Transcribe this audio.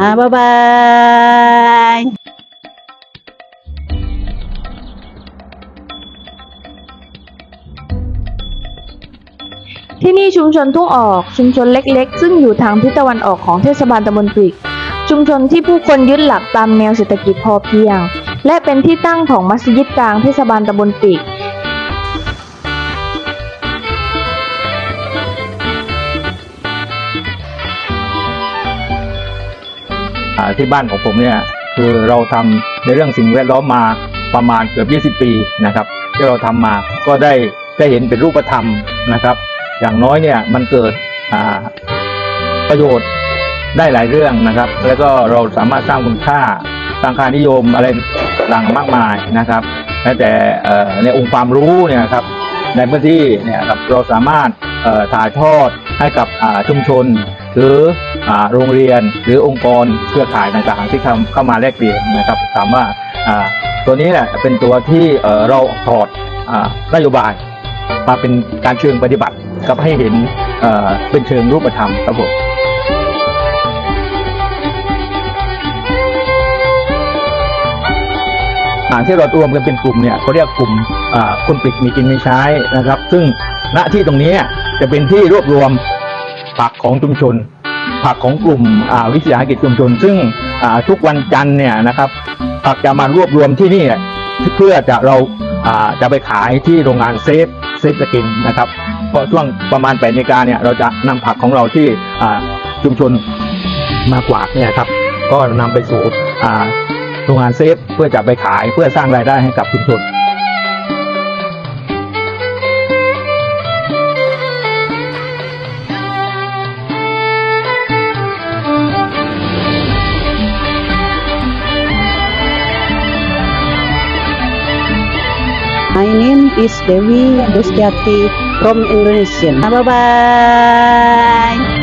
อ่าบ๊ายบายที่นี่ชุมชนทุ่งออกชุมชนเล็กๆ ซึ่งอยู่ทางทิศตะวันออกของเทศบาลตำบลปริก ชุมชนที่ผู้คนยึดหลักตามแนวเศรษฐกิจพอเพียง และเป็นที่ตั้งของมัสยิดกลางเทศบาลตำบลปริก ที่บ้านของผมเนี่ยคือเราทำในเรื่องสิ่งแวดล้อมมาประมาณเกือบ 20 ปีนะครับที่เราทำมาก็ได้ได้เห็นเป็นรูปธรรมนะครับ อย่างน้อยเนี่ยมันเกิดประโยชน์ได้หลายเรื่องนะครับ แล้วก็เราสามารถสร้างคุณค่าสร้างค่านิยมอะไรต่างมากมายนะครับแม้แต่ในองค์ความรู้เนี่ยครับในพื้นที่เนี่ยครับเราสามารถ ถ่ายทอดให้กับชุมชน หรืออโรงเรียนหรือองค์กรเครือข่ายต่างๆที่เข้าเข้ามาแลกเปลี่ยนนะครับถามว่าตัวนี้แหละเป็นตัวที่เราถอดนโยบายมาเป็นการเชิงปฏิบัติกับให้เห็นเป็นเชิงรูปธรรมครับผม อ่าที่เรารวมกันเป็นกลุ่มเนี่ยเขาเรียกกลุ่มคนปลิกมีกินมีใช้นะครับ ซึ่งณที่ตรงนี้จะเป็นที่รวบรวมผักของชุมชน ผักของกลุ่มวิสาหกิจชุมชน ซึ่งทุกวันจันทร์เนี่ยนะครับผักจะมารวบรวมที่นี่เพื่อจะเราจะไปขายที่โรงงานเซฟเซฟสกินนะครับเพราะช่วงประมาณแปดนาฬิกาเนี่ยเราจะนำผักของเราที่ชุมชนมากวาดเนี่ยครับก็นำไปสู่ โรงงานเซฟเพื่อจะไปขายเพื่อสร้างรายได้ให้กับชุมชน My name is Dewi Dustiati from Indonesia. Ah, Bye bye.